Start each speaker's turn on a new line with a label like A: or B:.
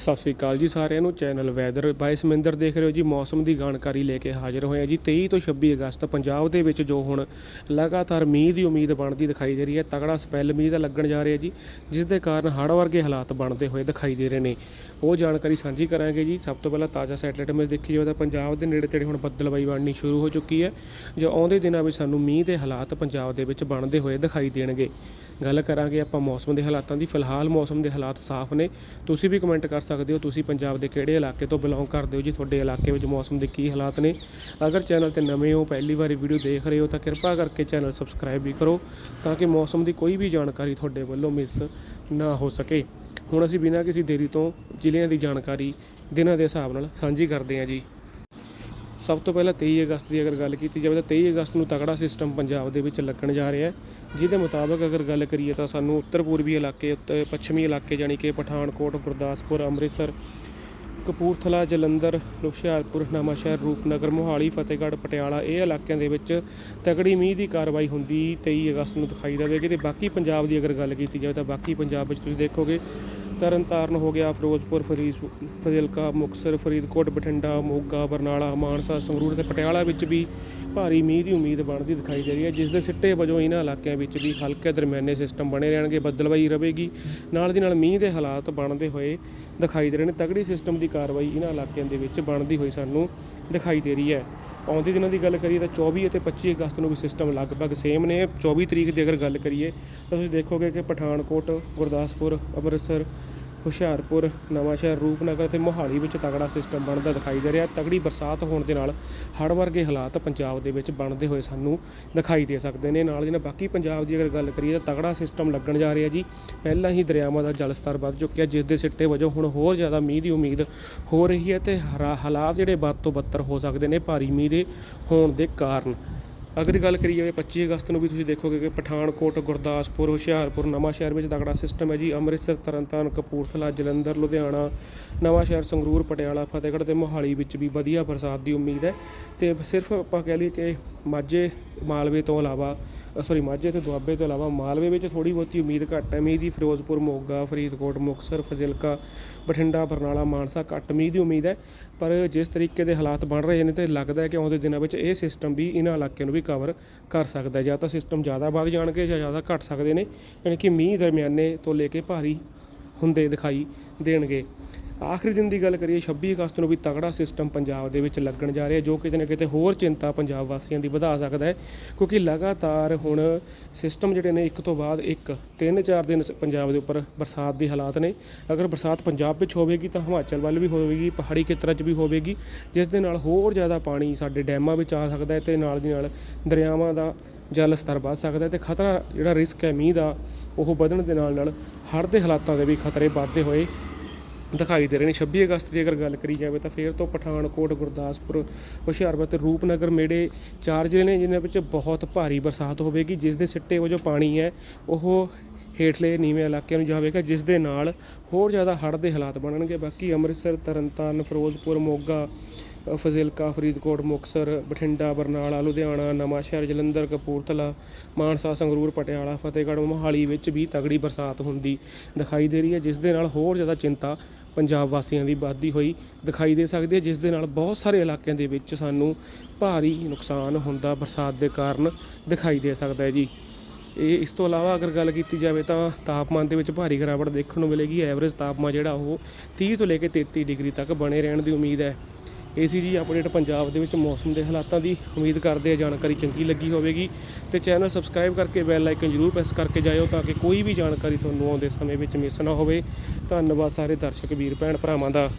A: ਸਤਿ ਸ੍ਰੀ ਅਕਾਲ ਜੀ ਸਾਰਿਆਂ ਨੂੰ, ਚੈਨਲ ਵੈਦਰ ਬਾਈ ਸਮਿੰਦਰ ਦੇਖ ਰਹੇ ਹੋ ਜੀ, ਮੌਸਮ ਦੀ ਜਾਣਕਾਰੀ ਲੈ ਕੇ ਹਾਜ਼ਰ ਹੋਏ ਹਾਂ ਜੀ। 23 ਤੋਂ 26 ਅਗਸਤ ਪੰਜਾਬ ਦੇ ਵਿੱਚ ਜੋ ਹੁਣ ਲਗਾਤਾਰ ਮੀਂਹ ਦੀ ਉਮੀਦ ਬਣਦੀ ਦਿਖਾਈ ਦੇ ਰਹੀ ਹੈ, ਤਗੜਾ ਸਪੈਲ ਮੀਂਹ ਦਾ ਲੱਗਣ ਜਾ ਰਿਹਾ ਜੀ, ਜਿਸ ਦੇ ਕਾਰਨ ਹੜ੍ਹ ਵਰਗੇ ਹਾਲਾਤ ਬਣਦੇ ਹੋਏ ਦਿਖਾਈ ਦੇ ਰਹੇ ਨੇ। ਉਹ ਜਾਣਕਾਰੀ ਸਾਂਝੀ ਕਰਾਂਗੇ ਜੀ। ਸਭ ਤੋਂ ਪਹਿਲਾਂ ਤਾਜ਼ਾ ਸੈਟਲਾਈਟ ਇਮੇਜ ਦੇਖੀ ਜਾਵੇ ਤਾਂ ਪੰਜਾਬ ਦੇ ਨੇੜੇ ਤੇੜੇ ਹੁਣ ਬੱਦਲਬਾਈ ਬਣਨੀ ਸ਼ੁਰੂ ਹੋ ਚੁੱਕੀ ਹੈ, ਜੋ ਆਉਂਦੇ ਦਿਨਾਂ ਵਿੱਚ ਸਾਨੂੰ ਮੀਂਹ ਦੇ ਹਾਲਾਤ ਪੰਜਾਬ ਦੇ ਵਿੱਚ ਬਣਦੇ ਹੋਏ ਦਿਖਾਈ ਦੇਣਗੇ। ਗੱਲ ਕਰਾਂਗੇ ਆਪਾਂ ਮੌਸਮ ਦੇ ਹਾਲਾਤਾਂ ਦੀ। ਫਿਲਹਾਲ ਮੌਸਮ ਦੇ ਹਾਲਾਤ ਸਾਫ਼ ਨੇ। ਤੁਸੀਂ ਵੀ ਕਮੈਂਟ ਕਰ ਸਕਦੇ ਹੋ? ਤੁਸੀਂ ਪੰਜਾਬ ਦੇ ਕਿਹੜੇ ਇਲਾਕੇ ਤੋਂ ਬਿਲੋਂਗ ਕਰਦੇ ਹੋ ਜੀ? ਤੁਹਾਡੇ ਇਲਾਕੇ ਵਿੱਚ ਮੌਸਮ ਦੇ ਕੀ ਹਾਲਾਤ ਨੇ? ਅਗਰ ਚੈਨਲ ਤੇ ਨਵੇਂ ਹੋ, ਪਹਿਲੀ ਵਾਰੀ ਵੀਡੀਓ ਦੇਖ ਰਹੇ ਹੋ, ਤਾਂ ਕਿਰਪਾ ਕਰਕੇ ਚੈਨਲ ਸਬਸਕ੍ਰਾਈਬ ਵੀ ਕਰੋ ਤਾਂ ਕਿ ਮੌਸਮ ਦੀ ਕੋਈ ਵੀ ਜਾਣਕਾਰੀ ਤੁਹਾਡੇ ਵੱਲੋਂ ਮਿਸ ਨਾ ਹੋ ਸਕੇ। ਹੁਣ ਅਸੀਂ ਬਿਨਾਂ ਕਿਸੇ ਦੇਰੀ ਤੋਂ ਜ਼ਿਲ੍ਹਿਆਂ ਦੀ ਜਾਣਕਾਰੀ ਦਿਨਾਂ ਦੇ ਹਿਸਾਬ ਨਾਲ ਸਾਂਝੀ ਕਰਦੇ ਹਾਂ ਜੀ। ਸਭ ਤੋਂ ਪਹਿਲਾਂ 23 ਅਗਸਤ ਦੀ ਅਗਰ ਗੱਲ ਕੀਤੀ ਜਾਵੇ ਤਾਂ 23 ਅਗਸਤ ਨੂੰ ਤਕੜਾ ਸਿਸਟਮ ਪੰਜਾਬ ਦੇ ਵਿੱਚ ਲੱਗਣ ਜਾ ਰਿਹਾ ਹੈ। ਜਿਹਦੇ ਮੁਤਾਬਕ ਅਗਰ ਗੱਲ ਕਰੀਏ ਤਾਂ ਸਾਨੂੰ ਉੱਤਰ ਪੂਰਬੀ ਇਲਾਕੇ ਉੱਤੇ ਪੱਛਮੀ ਇਲਾਕੇ ਜਾਣੀ ਕਿ ਪਠਾਨਕੋਟ, ਗੁਰਦਾਸਪੁਰ, ਅੰਮ੍ਰਿਤਸਰ, ਕਪੂਰਥਲਾ, ਜਲੰਧਰ, ਹੁਸ਼ਿਆਰਪੁਰ, ਨਵਾਂਸ਼ਹਿਰ, ਰੂਪਨਗਰ, ਮੋਹਾਲੀ, ਫਤਿਹਗੜ੍ਹ, ਪਟਿਆਲਾ ਇਹ ਇਲਾਕਿਆਂ ਦੇ ਵਿੱਚ ਤਕੜੀ ਮੀਂਹ ਦੀ ਕਾਰਵਾਈ ਹੁੰਦੀ 23 ਅਗਸਤ ਨੂੰ ਦਿਖਾਈ ਦੇਵੇਗੀ ਤੇ ਬਾਕੀ ਪੰਜਾਬ ਦੀ ਅਗਰ ਗੱਲ ਕੀਤੀ ਜਾਵੇ ਤਾਂ ਬਾਕੀ ਪੰਜਾਬ ਵਿੱਚ ਤੁਸੀਂ ਦੇਖੋਗੇ ਤਰਨਤਾਰਨ ਹੋ ਗਿਆ, ਫਿਰੋਜ਼ਪੁਰ ਫਰੀਦ ਫਜ਼ਿਲਕਾ, ਮੁਕਤਸਰ, ਫਰੀਦਕੋਟ, ਬਠਿੰਡਾ, ਮੋਗਾ, ਬਰਨਾਲਾ, ਮਾਨਸਾ, ਸੰਗਰੂਰ ਤੇ ਪਟਿਆਲਾ ਵਿੱਚ ਵੀ ਭਾਰੀ ਮੀਂਹ ਦੀ ਉਮੀਦ ਬਣਦੀ ਦਿਖਾਈ ਦੇ ਰਹੀ ਹੈ, ਜਿਸ ਦੇ ਸਿੱਟੇ ਵਜੋਂ ਇਹਨਾਂ ਇਲਾਕਿਆਂ ਵਿੱਚ ਵੀ ਹਲਕੇ ਦਰਮਿਆਨੇ ਸਿਸਟਮ ਬਣੇ ਰਹਿਣਗੇ ਬੱਦਲਬਾਈ ਰਹੇਗੀ। ਨਾਲ ਦੀ ਨਾਲ ਮੀਂਹ ਦੇ ਹਾਲਾਤ ਬਣਦੇ ਹੋਏ ਦਿਖਾਈ ਦੇ ਰਹੇ ਨੇ, ਤਗੜੀ ਸਿਸਟਮ ਦੀ ਕਾਰਵਾਈ ਇਹਨਾਂ ਇਲਾਕਿਆਂ ਦੇ ਵਿੱਚ ਬਣਦੀ ਹੋਈ ਸਾਨੂੰ ਦਿਖਾਈ ਦੇ ਰਹੀ ਹੈ। ਆਉਂਦੇ ਦਿਨਾਂ ਦੀ ਗੱਲ ਕਰੀਏ ਤਾਂ 24 ਅਤੇ 25 ਅਗਸਤ ਨੂੰ ਵੀ ਸਿਸਟਮ ਲਗਭਗ ਸੇਮ ਨੇ। 24 ਤਰੀਕ ਦੀ ਅਗਰ ਗੱਲ ਕਰੀਏ ਤਾਂ ਤੁਸੀਂ ਦੇਖੋਗੇ ਕਿ ਪਠਾਨਕੋਟ, ਗੁਰਦਾਸਪੁਰ, ਅੰਮ੍ਰਿਤਸਰ ਹੁਸ਼ਿਆਰਪੁਰ ਨਵਾਂਸ਼ਹਿਰ ਰੂਪਨਗਰ ਤੇ ਮੋਹਾਲੀ ਵਿੱਚ ਤਗੜਾ ਸਿਸਟਮ ਬਣਦਾ ਦਿਖਾਈ ਦੇ ਰਿਹਾ। ਤਗੜੀ ਬਰਸਾਤ ਹੋਣ ਦੇ ਨਾਲ ਹੜ੍ਹ ਵਰਗੇ ਹਾਲਾਤ ਪੰਜਾਬ ਦੇ ਵਿੱਚ ਬਣਦੇ ਹੋਏ ਸਾਨੂੰ ਦਿਖਾਈ ਦੇ ਸਕਦੇ ਨੇ। ਨਾਲ ਦੀ ਨਾਲ ਬਾਕੀ ਪੰਜਾਬ ਦੀ ਅਗਰ ਗੱਲ ਕਰੀਏ ਤਾਂ ਤਗੜਾ ਸਿਸਟਮ ਲੱਗਣ ਜਾ ਰਿਹਾ ਜੀ। ਪਹਿਲਾਂ ਹੀ ਦਰਿਆਵਾਂ ਦਾ ਜਲ ਸਤਰ ਵੱਧ ਚੁੱਕਿਆ, ਜਿਸ ਦੇ ਸਿੱਟੇ ਵਜੋਂ ਹੁਣ ਹੋਰ ਜ਼ਿਆਦਾ ਮੀਂਹ ਦੀ ਉਮੀਦ ਹੋ ਰਹੀ ਹੈ ਤੇ ਹਰਾ- ਹਾਲਾਤ ਜਿਹੜੇ ਵੱਧ ਤੋਂ ਬੱਤਰ ਹੋ ਸਕਦੇ ਨੇ, ਭਾਰੀ ਮੀਂਹ ਦੇ ਹੋਣ ਦੇ ਕਾਰਨ। ਅਗਰ ਗੱਲ ਕਰੀ ਜਾਵੇ 25 ਅਗਸਤ ਨੂੰ ਵੀ ਤੁਸੀਂ ਦੇਖੋਗੇ ਕਿ ਪਠਾਨਕੋਟ, ਗੁਰਦਾਸਪੁਰ, ਹੁਸ਼ਿਆਰਪੁਰ ਨਵਾਂ ਸ਼ਹਿਰ ਵਿੱਚ ਤਗੜਾ ਸਿਸਟਮ ਹੈ ਜੀ। ਅੰਮ੍ਰਿਤਸਰ, ਤਰਨਤਾਰਨ, ਕਪੂਰਥਲਾ, ਜਲੰਧਰ, ਲੁਧਿਆਣਾ, ਨਵਾਂ ਸ਼ਹਿਰ ਸੰਗਰੂਰ, ਪਟਿਆਲਾ, ਫਤਿਹਗੜ੍ਹ ਤੇ ਮੋਹਾਲੀ ਵਿੱਚ ਵੀ ਵਧੀਆ ਬਰਸਾਤ ਦੀ ਉਮੀਦ ਹੈ। ਤੇ ਸਿਰਫ ਆਪਾਂ ਕਹਿ ਲਈਏ ਕਿ ਮਾਝੇ, ਮਾਲਵੇ ਤੋਂ ਇਲਾਵਾ ਸੌਰੀ ਮਾਝੇ ਤੇ ਦੁਆਬੇ ਤੋਂ ਇਲਾਵਾ ਮਾਲਵੇ ਵਿੱਚ ਥੋੜੀ ਬਹੁਤੀ ਉਮੀਦ ਘੱਟ ਹੈ। ਮੀਂਹ ਦੀ ਫਿਰੋਜ਼ਪੁਰ, ਮੋਗਾ, ਫਰੀਦਕੋਟ, ਮੁਕਤਸਰ, ਫਜ਼ਿਲਕਾ, ਬਠਿੰਡਾ, ਬਰਨਾਲਾ, ਮਾਨਸਾ ਘੱਟ ਮੀਂਹ ਦੀ ਉਮੀਦ ਹੈ। ਪਰ ਜਿਸ ਤਰੀਕੇ ਦੇ ਹਾਲਾਤ ਬਣ ਰਹੇ ਨੇ ਤੇ ਲੱਗਦਾ ਹੈ ਕਿ ਆਉਂਦੇ ਦਿਨਾਂ ਵਿੱਚ ਇਹ ਸਿਸਟਮ ਵੀ ਇਹਨਾਂ ਇਲਾਕਿਆਂ ਨੂੰ ਵੀ ਕਵਰ ਕਰ ਸਕਦਾ ਹੈ ਜਾਂ ਤਾਂ ਸਿਸਟਮ ਜ਼ਿਆਦਾ ਵੱਧ ਜਾਣਗੇ ਜਾਂ ਜ਼ਿਆਦਾ ਘਟ ਸਕਦੇ ਨੇ, ਯਾਨੀ ਕਿ ਮੀਂਹ ਦਰਮਿਆਨੇ ਤੋਂ ਲੈ ਕੇ ਭਾਰੀ ਹੁੰਦੇ ਦਿਖਾਈ ਦੇਣਗੇ। ਆਖਰੀ ਦਿਨ ਦੀ ਗੱਲ ਕਰੀਏ 26 ਅਗਸਤ ਨੂੰ ਵੀ ਤਗੜਾ ਸਿਸਟਮ ਪੰਜਾਬ ਦੇ ਵਿੱਚ ਲੱਗਣ ਜਾ ਰਿਹਾ, ਜੋ ਕਿਤੇ ਨਾ ਕਿਤੇ ਹੋਰ ਚਿੰਤਾ ਪੰਜਾਬ ਵਾਸੀਆਂ ਦੀ ਵਧਾ ਸਕਦਾ ਹੈ, ਕਿਉਂਕਿ ਲਗਾਤਾਰ ਹੁਣ ਸਿਸਟਮ ਜਿਹੜੇ ਨੇ, ਇੱਕ ਤੋਂ ਬਾਅਦ ਇੱਕ, ਤਿੰਨ, ਚਾਰ ਦਿਨ ਸ- ਪੰਜਾਬ ਦੇ ਉੱਪਰ ਬਰਸਾਤ ਦੇ ਹਾਲਾਤ ਨੇ। ਅਗਰ ਬਰਸਾਤ ਪੰਜਾਬ ਵਿੱਚ ਹੋਵੇਗੀ ਤਾਂ ਹਿਮਾਚਲ ਵੱਲ ਵੀ ਹੋਵੇਗੀ, ਪਹਾੜੀ ਖੇਤਰਾਂ 'ਚ ਵੀ ਹੋਵੇਗੀ, ਜਿਸ ਦੇ ਨਾਲ ਹੋਰ ਜ਼ਿਆਦਾ ਪਾਣੀ ਸਾਡੇ ਡੈਮਾਂ ਵਿੱਚ ਆ ਸਕਦਾ ਹੈ ਤੇ ਨਾਲ ਦੀ ਨਾਲ ਦਰਿਆਵਾਂ ਦਾ ਜਲ ਸਤਰ ਵੱਧ ਸਕਦਾ ਹੈ ਤੇ ਖਤਰਾ ਜਿਹੜਾ ਰਿਸਕ ਹੈ ਮੀਂਹ ਦਾ, ਉਹ ਵਧਣ ਦੇ ਨਾਲ ਨਾਲ ਹੜ੍ਹ ਦੇ ਹਾਲਾਤਾਂ ਦੇ ਵੀ ਖਤਰੇ ਵੱਧਦੇ ਹੋਏ ਦਿਖਾਈ ਦੇ ਰਹੇ ਨੇ। 26 ਅਗਸਤ ਦੀ ਅਗਰ ਗੱਲ ਕਰੀ ਜਾਵੇ ਤਾਂ ਫਿਰ ਤੋਂ ਪਠਾਨਕੋਟ, ਗੁਰਦਾਸਪੁਰ, ਹੁਸ਼ਿਆਰਪੁਰ ਤੇ ਰੂਪਨਗਰ ਮੇੜੇ ਚਾਰ ਜ਼ਿਲ੍ਹੇ ਨੇ ਜਿਨ੍ਹਾਂ ਵਿੱਚ ਬਹੁਤ ਭਾਰੀ ਬਰਸਾਤ ਹੋਵੇਗੀ। ਜਿਸ ਦੇ ਸਿੱਟੇ ਵਜੋਂ ਪਾਣੀ ਹੈ, ਉਹ ਹੇਠਲੇ ਨੀਵੇਂ ਇਲਾਕਿਆਂ ਨੂੰ ਜਾਵੇਗਾ, ਜਿਸ ਦੇ ਨਾਲ ਹੋਰ ਜ਼ਿਆਦਾ ਹੜ੍ਹ ਦੇ ਹਾਲਾਤ ਬਣਨਗੇ। ਬਾਕੀ ਅੰਮ੍ਰਿਤਸਰ, ਤਰਨਤਾਰਨ, ਫਿਰੋਜ਼ਪੁਰ, ਮੋਗਾ ਫਜ਼ਿਲਕਾ ਫਰੀਦਕੋਟ, ਮੁਕਤਸਰ, ਬਠਿੰਡਾ, ਬਰਨਾਲਾ, ਲੁਧਿਆਣਾ ਨਵਾਂਸ਼ਹਿਰ ਜਲੰਧਰ, ਕਪੂਰਥਲਾ, ਮਾਨਸਾ, ਸੰਗਰੂਰ, ਪਟਿਆਲਾ, ਫਤਿਹਗੜ੍ਹ, ਮੋਹਾਲੀ ਵਿੱਚ ਵੀ ਤਗੜੀ ਬਰਸਾਤ ਹੁੰਦੀ ਦਿਖਾਈ ਦੇ ਰਹੀ ਹੈ, ਜਿਸ ਦੇ ਨਾਲ ਹੋਰ ਜ਼ਿਆਦਾ ਚਿੰਤਾ ਪੰਜਾਬ ਵਾਸੀਆਂ ਦੀ ਵੱਧਦੀ ਹੋਈ ਦਿਖਾਈ ਦੇ ਸਕਦੀ ਹੈ, ਜਿਸ ਦੇ ਨਾਲ ਬਹੁਤ ਸਾਰੇ ਇਲਾਕਿਆਂ ਦੇ ਵਿੱਚ ਸਾਨੂੰ ਭਾਰੀ ਨੁਕਸਾਨ ਹੁੰਦਾ ਬਰਸਾਤ ਦੇ ਕਾਰਨ ਦਿਖਾਈ ਦੇ ਸਕਦਾ ਹੈ ਜੀ। ਇਹ ਇਸ ਤੋਂ ਇਲਾਵਾ ਅਗਰ ਗੱਲ ਕੀਤੀ ਜਾਵੇ ਤਾਂ ਤਾਪਮਾਨ ਦੇ ਵਿੱਚ ਭਾਰੀ ਗਿਰਾਵਟ ਦੇਖਣ ਨੂੰ ਮਿਲੇਗੀ, ਐਵਰੇਜ ਤਾਪਮਾਨ ਜਿਹੜਾ ਉਹ 30 ਤੋਂ ਲੈ ਕੇ 33 ਡਿਗਰੀ ਤੱਕ ਬਣੇ ਰਹਿਣ ਦੀ ਉਮੀਦ ਹੈ। ਏਸੀਜੀ ਅਪਡੇਟ ਪੰਜਾਬ ਦੇ ਵਿੱਚ ਮੌਸਮ ਦੇ ਹਾਲਾਤਾਂ ਦੀ। ਉਮੀਦ ਕਰਦੇ ਆ ਜਾਣਕਾਰੀ ਚੰਗੀ ਲੱਗੀ ਹੋਵੇਗੀ ਤੇ ਚੈਨਲ ਸਬਸਕ੍ਰਾਈਬ ਕਰਕੇ ਬੈਲ ਆਈਕਨ ਜ਼ਰੂਰ ਪ੍ਰੈਸ ਕਰਕੇ ਜਾਇਓ ਤਾਂ ਕਿ ਕੋਈ ਵੀ ਜਾਣਕਾਰੀ ਤੁਹਾਨੂੰ ਆਉਂਦੇ ਸਮੇਂ ਵਿੱਚ ਮਿਸ ਨਾ ਹੋਵੇ। ਧੰਨਵਾਦ ਸਾਰੇ ਦਰਸ਼ਕ, ਵੀਰ, ਭੈਣ, ਭਰਾਵਾਂ ਦਾ।